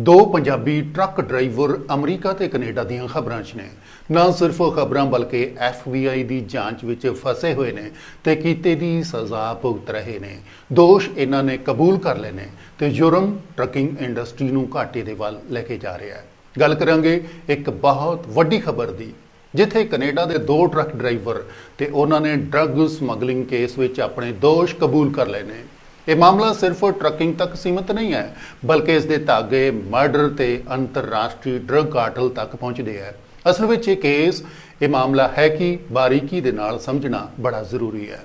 ਦੋ Punjabi truck driver America ਤੇ Canada ਦੀਆਂ ਖਬਰਾਂ 'ਚ ਨੇ। ਨਾ ਸਿਰਫ ਖਬਰਾਂ ਬਲਕਿ FBI ਦੀ ਜਾਂਚ ਵਿੱਚ ਫਸੇ ਹੋਏ ਨੇ ਤੇ ਕੀਤੇ ਦੀ ਸਜ਼ਾ ਭੁਗਤ ਰਹੇ ਨੇ। ਦੋਸ਼ ਇਹਨਾਂ ਨੇ ਕਬੂਲ ਕਰ ਲਏ ਨੇ ਤੇ ਜੁਰਮ ਟਰੱਕਿੰਗ ਇੰਡਸਟਰੀ ਨੂੰ ਘਾਟੇ ਦੇ ਵੱਲ ਲੈ ਕੇ ਜਾ ਰਿਹਾ ਹੈ। ਗੱਲ ਕਰਾਂਗੇ ਇੱਕ ਬਹੁਤ ਵੱਡੀ ਖਬਰ ਦੀ, ਜਿੱਥੇ ਕੈਨੇਡਾ ਦੇ ਦੋ ਟਰੱਕ ਡਰਾਈਵਰ ਤੇ ਉਹਨਾਂ ਨੇ ਡਰੱਗ ਸਮਗਲਿੰਗ ਕੇਸ ਵਿੱਚ ਆਪਣੇ ਦੋਸ਼ ਕਬੂਲ ਕਰ ਲਏ ਨੇ। ਇਹ ਮਾਮਲਾ ਸਿਰਫ ਟਰੱਕਿੰਗ ਤੱਕ ਸੀਮਿਤ ਨਹੀਂ ਹੈ, ਬਲਕਿ ਇਸ ਦੇ ਧਾਗੇ, ਮਰਡਰ ਤੇ ਅੰਤਰਰਾਸ਼ਟਰੀ ਡਰੱਗ ਕਾਰਟਲ ਤੱਕ ਪਹੁੰਚਦੇ ਹੈ। ਅਸਲ ਵਿੱਚ ਇਹ ਕੇਸ, ਇਹ ਮਾਮਲਾ ਹੈ ਕਿ ਬਾਰੀਕੀ ਦੇ ਨਾਲ ਸਮਝਣਾ ਬੜਾ ਜ਼ਰੂਰੀ ਹੈ।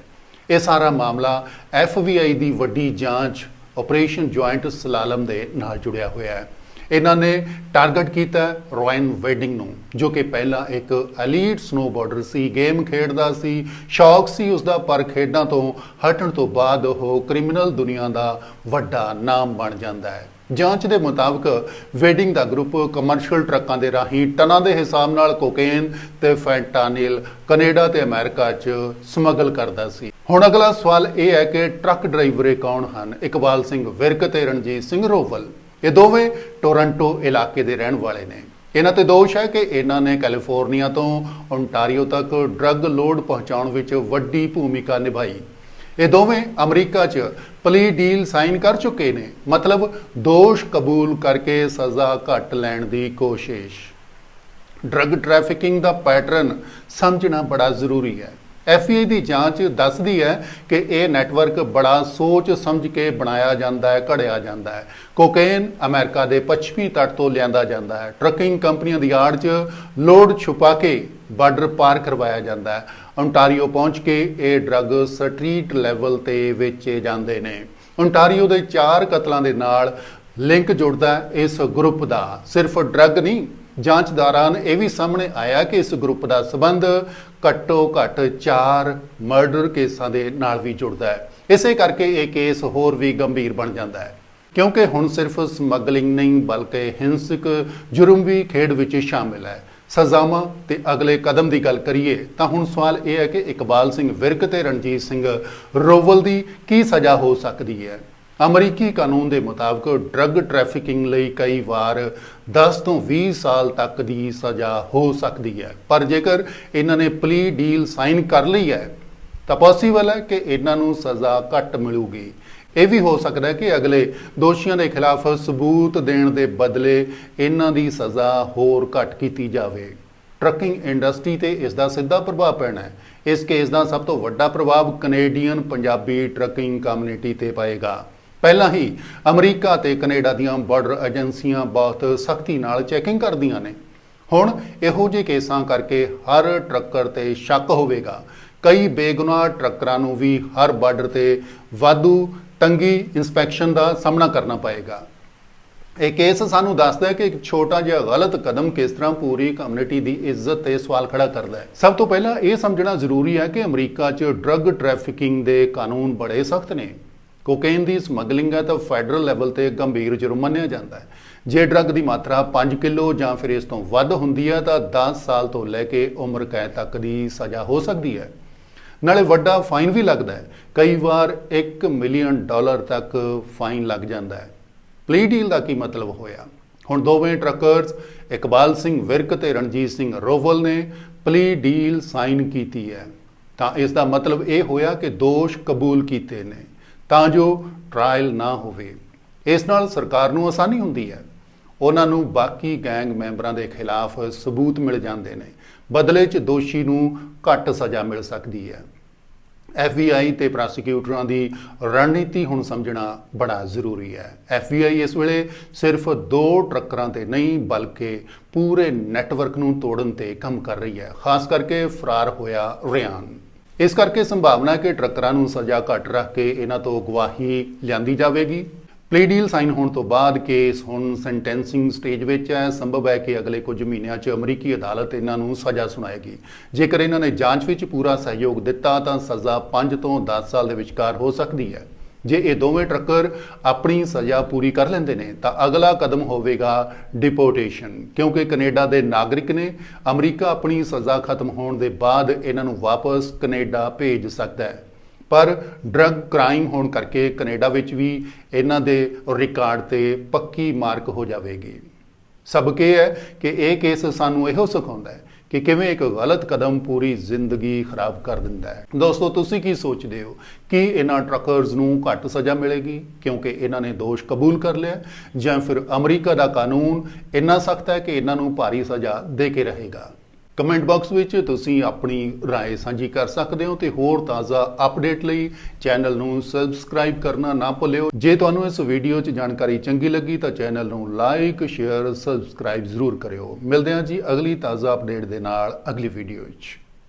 ਇਹ ਸਾਰਾ ਮਾਮਲਾ FBI ਦੀ ਵੱਡੀ ਜਾਂਚ, ਆਪਰੇਸ਼ਨ ਜੁਆਇੰਟ ਸਲਾਲਮ ਦੇ ਨਾਲ ਜੁੜਿਆ ਹੋਇਆ ਹੈ। ਇਹਨਾਂ ਨੇ ਟਾਰਗੇਟ ਕੀਤਾ ਰੋਇਨ ਵੇਡਿੰਗ ਨੂੰ, ਜੋ ਕਿ ਪਹਿਲਾਂ ਇੱਕ ਐਲੀਟ ਸਨੋਬੋਰਡਰ ਸੀ, ਗੇਮ ਖੇਡਦਾ ਸੀ, ਸ਼ੌਕ ਸੀ ਉਸ ਦਾ ਪਰ ਖੇਡਾਂ ਤੋਂ ਹਟਣ ਤੋਂ ਬਾਅਦ ਉਹ ਕ੍ਰਿਮੀਨਲ ਦੁਨੀਆ ਦਾ ਵੱਡਾ ਨਾਮ ਬਣ ਜਾਂਦਾ ਹੈ। ਜਾਂਚ ਦੇ ਮੁਤਾਬਕ ਵੇਡਿੰਗ ਦਾ ਗਰੁੱਪ ਕਮਰਸ਼ੀਅਲ ਟਰੱਕਾਂ ਦੇ ਰਾਹੀਂ ਟਨਾਂ ਦੇ ਹਿਸਾਬ ਨਾਲ ਕੋਕੇਨ ਤੇ ਫੈਂਟਾਨਿਲ ਕੈਨੇਡਾ ਤੇ ਅਮਰੀਕਾ 'ਚ ਸਮਗਲ ਕਰਦਾ ਸੀ। ਹੁਣ ਅਗਲਾ ਸਵਾਲ ਇਹ ਹੈ ਕਿ ਟਰੱਕ ਡਰਾਈਵਰ ਕੌਣ ਹਨ? ਇਕਬਾਲ ਸਿੰਘ ਵਿਰਕ ਤੇ ਰਣਜੀਤ ਸਿੰਘ ਰੋਵਲ। ਇਹ ਦੋਵੇਂ ਟੋਰਾਂਟੋ ਇਲਾਕੇ ਦੇ ਰਹਿਣ ਵਾਲੇ ਨੇ। ਇਹਨਾਂ ਤੇ ਦੋਸ਼ ਹੈ ਕਿ ਇਹਨਾਂ ਨੇ ਕੈਲੀਫੋਰਨੀਆ ਤੋਂ ਓਨਟਾਰੀਓ ਤੱਕ ਡਰੱਗ ਲੋਡ ਪਹੁੰਚਾਉਣ ਵਿੱਚ ਵੱਡੀ ਭੂਮਿਕਾ ਨਿਭਾਈ। ਇਹ ਦੋਵੇਂ ਅਮਰੀਕਾ 'ਚ ਪਲੀ ਡੀਲ ਸਾਈਨ ਕਰ ਚੁੱਕੇ ਨੇ। ਮਤਲਬ ਦੋਸ਼ ਕਬੂਲ ਕਰਕੇ ਸਜ਼ਾ ਘੱਟ ਲੈਣ ਦੀ ਕੋਸ਼ਿਸ਼। ਡਰੱਗ ਟ੍ਰੈਫਿਕਿੰਗ ਦਾ ਪੈਟਰਨ ਸਮਝਣਾ ਬੜਾ ਜ਼ਰੂਰੀ ਹੈ। FBI ਦੀ ਜਾਂਚ ਦੱਸਦੀ ਹੈ ਕਿ ਇਹ ਨੈਟਵਰਕ ਬੜਾ ਸੋਚ ਸਮਝ ਕੇ ਬਣਾਇਆ ਜਾਂਦਾ ਹੈ, ਘੜਿਆ ਜਾਂਦਾ ਹੈ। ਕੋਕੇਨ ਅਮਰੀਕਾ ਦੇ ਪੱਛਮੀ ਤੱਟ ਤੋਂ ਲਿਆਂਦਾ ਜਾਂਦਾ ਹੈ। ਟਰੱਕਿੰਗ ਕੰਪਨੀਆਂ ਦੀ ਆੜ 'ਚ ਲੋਡ ਛੁਪਾ ਕੇ ਬਾਰਡਰ ਪਾਰ ਕਰਵਾਇਆ ਜਾਂਦਾ ਹੈ। ਓਨਟਾਰੀਓ ਪਹੁੰਚ ਕੇ ਇਹ ਡਰੱਗ ਸਟਰੀਟ ਲੈਵਲ ਤੇ ਵੇਚੇ ਜਾਂਦੇ ਨੇ। ਓਨਟਾਰੀਓ ਦੇ ਚਾਰ ਕਤਲਾਂ ਦੇ ਨਾਲ ਲਿੰਕ ਜੁੜਦਾ ਇਸ ਗਰੁੱਪ ਦਾ। ਸਿਰਫ ਡਰੱਗ ਨਹੀਂ ਜਾਂਚ ਦੌਰਾਨ ਇਹ ਵੀ ਸਾਹਮਣੇ ਆਇਆ ਕਿ ਇਸ ਗਰੁੱਪ ਦਾ ਸਬੰਧ ਘੱਟੋ ਘੱਟ 4 ਮਰਡਰ ਕੇਸਾਂ ਦੇ ਨਾਲ ਵੀ ਜੁੜਦਾ ਹੈ। ਇਸੇ ਕਰਕੇ ਇਹ ਕੇਸ ਹੋਰ ਵੀ ਗੰਭੀਰ ਬਣ ਜਾਂਦਾ ਹੈ। ਕਿਉਂਕਿ ਹੁਣ ਸਿਰਫ ਸਮਗਲਿੰਗ ਨਹੀਂ, ਬਲਕਿ ਹਿੰਸਕ ਜੁਰਮ ਵੀ ਖੇਡ ਵਿੱਚ ਸ਼ਾਮਿਲ ਹੈ। ਸਜ਼ਾਵਾਂ ਤੇ ਅਗਲੇ ਕਦਮ ਦੀ ਗੱਲ ਕਰੀਏ ਤਾਂ ਹੁਣ ਸਵਾਲ ਇਹ ਹੈ ਕਿ ਇਕਬਾਲ ਸਿੰਘ ਵਿਰਕ ਤੇ ਰਣਜੀਤ ਸਿੰਘ ਰੋਵਲ ਦੀ ਕੀ ਸਜ਼ਾ ਹੋ ਸਕਦੀ ਹੈ? ਅਮਰੀਕੀ ਕਾਨੂੰਨ ਦੇ ਮੁਤਾਬਕ ਡਰੱਗ ਟ੍ਰੈਫਿਕਿੰਗ ਲਈ ਕਈ ਵਾਰ 10 ਤੋਂ 20 ਸਾਲ ਤੱਕ ਦੀ ਸਜ਼ਾ ਹੋ ਸਕਦੀ ਹੈ। ਪਰ ਜੇਕਰ ਇਹਨਾਂ ਨੇ ਪਲੀ ਡੀਲ ਸਾਈਨ ਕਰ ਲਈ ਹੈ, ਤਾਂ ਪੋਸੀਬਲ ਹੈ ਕਿ ਇਹਨਾਂ ਨੂੰ ਸਜ਼ਾ ਘੱਟ ਮਿਲੂਗੀ। ਇਹ ਵੀ ਹੋ ਸਕਦਾ ਹੈ ਕਿ ਅਗਲੇ ਦੋਸ਼ੀਆਂ ਦੇ ਖਿਲਾਫ ਸਬੂਤ ਦੇਣ ਦੇ ਬਦਲੇ ਇਹਨਾਂ ਦੀ ਸਜ਼ਾ ਹੋਰ ਘੱਟ ਕੀਤੀ ਜਾਵੇ। ਟਰੱਕਿੰਗ ਇੰਡਸਟਰੀ ਤੇ ਇਸ ਦਾ ਸਿੱਧਾ ਪ੍ਰਭਾਵ ਪੈਣਾ ਹੈ। ਇਸ ਕੇਸ ਦਾ ਸਭ ਤੋਂ ਵੱਡਾ ਪ੍ਰਭਾਵ ਕੈਨੇਡੀਅਨ ਪੰਜਾਬੀ ਟਰੱਕਿੰਗ ਕਮਿਊਨਿਟੀ ਤੇ ਪਏਗਾ। ਪਹਿਲਾਂ ਹੀ ਅਮਰੀਕਾ ਤੇ ਕੈਨੇਡਾ ਦੀਆਂ ਬਾਰਡਰ ਏਜੰਸੀਆਂ ਬਹੁਤ ਸਖਤੀ ਨਾਲ ਚੈਕਿੰਗ ਕਰਦੀਆਂ ਨੇ। ਹੁਣ ਇਹੋ ਜਿਹੇ ਕੇਸਾਂ ਕਰਕੇ ਹਰ ਟਰੱਕਰ ਤੇ ਸ਼ੱਕ ਹੋਵੇਗਾ। ਕਈ ਬੇਗੁਨਾਹ ਟਰੱਕਰਾਂ ਨੂੰ ਵੀ ਹਰ ਬਾਰਡਰ ਤੇ ਵਾਧੂ ਤੰਗੀ ਇਨਸਪੈਕਸ਼ਨ ਦਾ ਸਾਹਮਣਾ ਕਰਨਾ ਪਏਗਾ। ਇਹ ਕੇਸ ਸਾਨੂੰ ਦੱਸਦਾ ਹੈ ਕਿ ਇੱਕ ਛੋਟਾ ਜਿਹਾ ਗਲਤ ਕਦਮ ਕਿਸ ਤਰ੍ਹਾਂ ਪੂਰੀ ਕਮਿਊਨਿਟੀ ਦੀ ਇੱਜ਼ਤ ਤੇ ਸਵਾਲ ਖੜਾ ਕਰਦਾ ਹੈ। ਸਭ ਤੋਂ ਪਹਿਲਾਂ ਇਹ ਸਮਝਣਾ ਜ਼ਰੂਰੀ ਹੈ ਕਿ ਅਮਰੀਕਾ 'ਚ ਡਰੱਗ ਟ੍ਰੈਫਿਕਿੰਗ ਦੇ ਕਾਨੂੰਨ ਬੜੇ ਸਖਤ ਨੇ। ਕੋਕੇਨ ਦੀ ਸਮਗਲਿੰਗ ਹੈ ਤਾਂ ਫੈਡਰਲ ਲੈਵਲ ਤੇ ਗੰਭੀਰ ਜੁਰਮ ਮੰਨਿਆ ਜਾਂਦਾ ਹੈ। ਜੇ ਡਰੱਗ ਦੀ ਮਾਤਰਾ 5 ਕਿਲੋ ਜਾਂ ਫਿਰ ਇਸ ਤੋਂ ਵੱਧ ਹੁੰਦੀ ਹੈ ਤਾਂ 10 ਸਾਲ ਤੋਂ ਲੈ ਕੇ ਉਮਰ ਕੈਦ ਤੱਕ ਦੀ ਸਜ਼ਾ ਹੋ ਸਕਦੀ ਹੈ। ਨਾਲੇ ਵੱਡਾ ਫਾਈਨ ਵੀ ਲੱਗਦਾ ਹੈ। ਕਈ ਵਾਰ 1 ਮਿਲੀਅਨ ਡਾਲਰ ਤੱਕ ਫਾਈਨ ਲੱਗ ਜਾਂਦਾ ਹੈ। ਪਲੀ ਡੀਲ ਦਾ ਕੀ ਮਤਲਬ ਹੋਇਆ? ਹੁਣ ਦੋਵੇਂ ਟਰੱਕਰਸ, ਇਕਬਾਲ ਸਿੰਘ ਵਿਰਕ ਤੇ ਰਣਜੀਤ ਸਿੰਘ ਰੋਵਲ ਨੇ ਪਲੀ ਡੀਲ ਸਾਈਨ ਕੀਤੀ ਹੈ। ਤਾਂ ਇਸ ਦਾ ਮਤਲਬ ਇਹ ਹੋਇਆ ਕਿ ਦੋਸ਼ ਕਬੂਲ ਕੀਤੇ ਨੇ। ਤਾਂ ਜੋ ਟ੍ਰਾਇਲ ਨਾ ਹੋਵੇ। ਇਸ ਨਾਲ ਸਰਕਾਰ ਨੂੰ ਆਸਾਨੀ ਹੁੰਦੀ ਹੈ। ਉਹਨਾਂ ਨੂੰ ਬਾਕੀ ਗੈਂਗ ਮੈਂਬਰਾਂ ਦੇ ਖਿਲਾਫ ਸਬੂਤ ਮਿਲ ਜਾਂਦੇ ਨੇ। ਬਦਲੇ 'ਚ ਦੋਸ਼ੀ ਨੂੰ ਘੱਟ ਸਜ਼ਾ ਮਿਲ ਸਕਦੀ ਹੈ। FBI ਤੇ ਪ੍ਰੋਸੀਕਿਊਟਰਾਂ ਦੀ ਰਣਨੀਤੀ ਹੁਣ ਸਮਝਣਾ ਬੜਾ ਜ਼ਰੂਰੀ ਹੈ। FBI ਇਸ ਵੇਲੇ ਸਿਰਫ ਦੋ ਟਰੱਕਰਾਂ ਤੇ ਨਹੀਂ, ਬਲਕਿ ਪੂਰੇ ਨੈਟਵਰਕ ਨੂੰ ਤੋੜਨ ਤੇ ਕੰਮ ਕਰ ਰਹੀ ਹੈ। ਖਾਸ ਕਰਕੇ ਫਰਾਰ ਹੋਇਆ ਰਿਆਨ। ਇਸ ਕਰਕੇ ਸੰਭਾਵਨਾ ਹੈ ਕਿ ਟਰੱਕਰਾਂ ਨੂੰ ਸਜ਼ਾ ਘੱਟ ਰੱਖ ਕੇ ਇਹਨਾਂ ਤੋਂ ਗਵਾਹੀ ਲਿਆਂਦੀ ਜਾਵੇਗੀ। ਪਲੇ ਡੀਲ ਸਾਈਨ ਹੋਣ ਤੋਂ ਬਾਅਦ ਕੇਸ ਹੁਣ ਸੈਂਟੈਂਸਿੰਗ ਸਟੇਜ ਵਿੱਚ ਹੈ। ਸੰਭਵ ਹੈ ਕਿ ਅਗਲੇ ਕੁਝ ਮਹੀਨਿਆਂ 'ਚ ਅਮਰੀਕੀ ਅਦਾਲਤ ਇਹਨਾਂ ਨੂੰ ਸਜ਼ਾ ਸੁਣਾਏਗੀ। ਜੇਕਰ ਇਹਨਾਂ ਨੇ ਜਾਂਚ ਵਿੱਚ ਪੂਰਾ ਸਹਿਯੋਗ ਦਿੱਤਾ ਤਾਂ ਸਜ਼ਾ 5 ਤੋਂ 10 ਸਾਲ ਦੇ ਵਿਚਕਾਰ ਹੋ ਸਕਦੀ ਹੈ। ਜੇ ਇਹ ਦੋਵੇਂ ਟਰੱਕਰ ਆਪਣੀ ਸਜ਼ਾ ਪੂਰੀ ਕਰ ਲੈਂਦੇ ਨੇ, ਤਾਂ ਅਗਲਾ ਕਦਮ ਹੋਵੇਗਾ ਡਿਪੋਰਟੇਸ਼ਨ ਕਿਉਂਕਿ ਕੈਨੇਡਾ ਦੇ ਨਾਗਰਿਕ ਨੇ ਅਮਰੀਕਾ ਆਪਣੀ ਸਜ਼ਾ ਖਤਮ ਹੋਣ ਦੇ ਬਾਅਦ ਇਹਨਾਂ ਨੂੰ ਵਾਪਸ ਕੈਨੇਡਾ ਭੇਜ ਸਕਦਾ ਹੈ। ਪਰ ਡਰੱਗ ਕ੍ਰਾਈਮ ਹੋਣ ਕਰਕੇ ਕੈਨੇਡਾ ਵਿੱਚ ਵੀ ਇਹਨਾਂ ਦੇ ਰਿਕਾਰਡ ਤੇ ਪੱਕੀ ਮਾਰਕ ਹੋ ਜਾਵੇਗੀ। ਸਬਕ ਇਹ ਹੈ ਕਿ ਇਹ ਕੇਸ ਸਾਨੂੰ ਇਹੋ ਸਿਖਾਉਂਦਾ ਹੈ ਕਿ ਕਿਵੇਂ ਇੱਕ ਗਲਤ ਕਦਮ ਪੂਰੀ ਜ਼ਿੰਦਗੀ ਖਰਾਬ ਕਰ ਦਿੰਦਾ ਹੈ। ਦੋਸਤੋ, ਤੁਸੀਂ ਕੀ ਸੋਚਦੇ ਹੋ? ਕਿ ਇਹਨਾਂ ਟਰੱਕਰਜ਼ ਨੂੰ ਘੱਟ ਸਜ਼ਾ ਮਿਲੇਗੀ ਕਿਉਂਕਿ ਇਹਨਾਂ ਨੇ ਦੋਸ਼ ਕਬੂਲ ਕਰ ਲਿਆ? ਜਾਂ ਫਿਰ ਅਮਰੀਕਾ ਦਾ ਕਾਨੂੰਨ ਇੰਨਾ ਸਖਤ ਹੈ ਕਿ ਇਹਨਾਂ ਨੂੰ ਭਾਰੀ ਸਜ਼ਾ ਦੇ ਕੇ ਰਹੇਗਾ? ਕਮੈਂਟ ਬਾਕਸ ਵਿੱਚ ਤੁਸੀਂ ਆਪਣੀ رائے ਸਾਂਝੀ ਕਰ ਸਕਦੇ ਹੋ ਤੇ ਹੋਰ ਤਾਜ਼ਾ ਅਪਡੇਟ ਲਈ ਚੈਨਲ ਨੂੰ ਸਬਸਕ੍ਰਾਈਬ ਕਰਨਾ ਨਾ ਭੁੱਲਿਓ ਜੇ ਤੁਹਾਨੂੰ ਇਸ ਵੀਡੀਓ 'ਚ ਜਾਣਕਾਰੀ ਚੰਗੀ ਲੱਗੀ ਤਾਂ ਚੈਨਲ ਨੂੰ ਲਾਈਕ ਸ਼ੇਅਰ ਸਬਸਕ੍ਰਾਈਬ ਜ਼ਰੂਰ ਕਰਿਓ ਮਿਲਦੇ ਹਾਂ ਜੀ ਅਗਲੀ ਤਾਜ਼ਾ ਅਪਡੇਟ ਦੇ ਨਾਲ ਅਗਲੀ ਵੀਡੀਓ 'ਚ